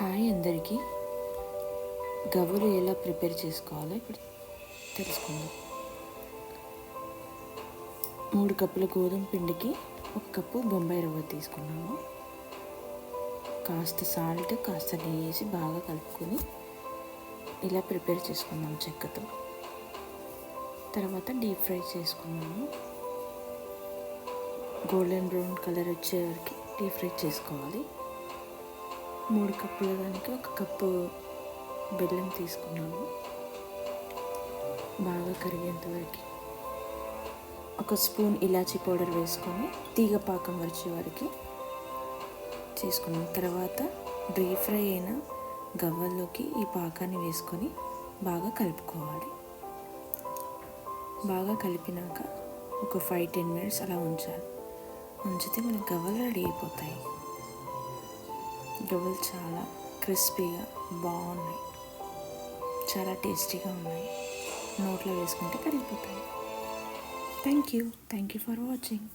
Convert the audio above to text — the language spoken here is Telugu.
హాయ్ అందరికీ. గవ్వలు ఎలా ప్రిపేర్ చేసుకోవాలో ఇప్పుడు తెలుసుకుందాం. మూడు కప్పుల గోధుమ పిండికి ఒక కప్పు బొంబాయి రవ్వ తీసుకున్నాము. కాస్త సాల్ట్ కాస్త నెయ్యి వేసి బాగా కలుపుకొని ఇలా ప్రిపేర్ చేసుకున్నాం చెక్కతో. తర్వాత డీప్ ఫ్రై చేసుకున్నాము. గోల్డెన్ బ్రౌన్ కలర్ వచ్చే వరకు డీప్ ఫ్రై చేసుకోవాలి. మూడు కప్పుల దానికి ఒక కప్పు బెల్లం తీసుకున్నాను. బాగా కరిగేంత వరకు. ఒక స్పూన్ ఇలాచీ పౌడర్ వేసుకొని తీగ పాకం వచ్చే వరకు చేసుకున్నాం తర్వాత డ్రై ఫ్రై అయిన గవ్వల్లోకి ఈ పాకాన్ని వేసుకొని బాగా కలుపుకోవాలి. బాగా కలిపినాక ఒక ఫైవ్ టెన్ మినిట్స్ అలా ఉంచాలి. ఉంచితే మనకి గవ్వలు రెడీ అయిపోతాయి. గవ్వలు చాలా క్రిస్పీగా బాగున్నాయి. చాలా టేస్టీగా ఉన్నాయి. నోట్లో వేసుకుంటే కరిగిపోతాయి. Thank you. Thank you for watching.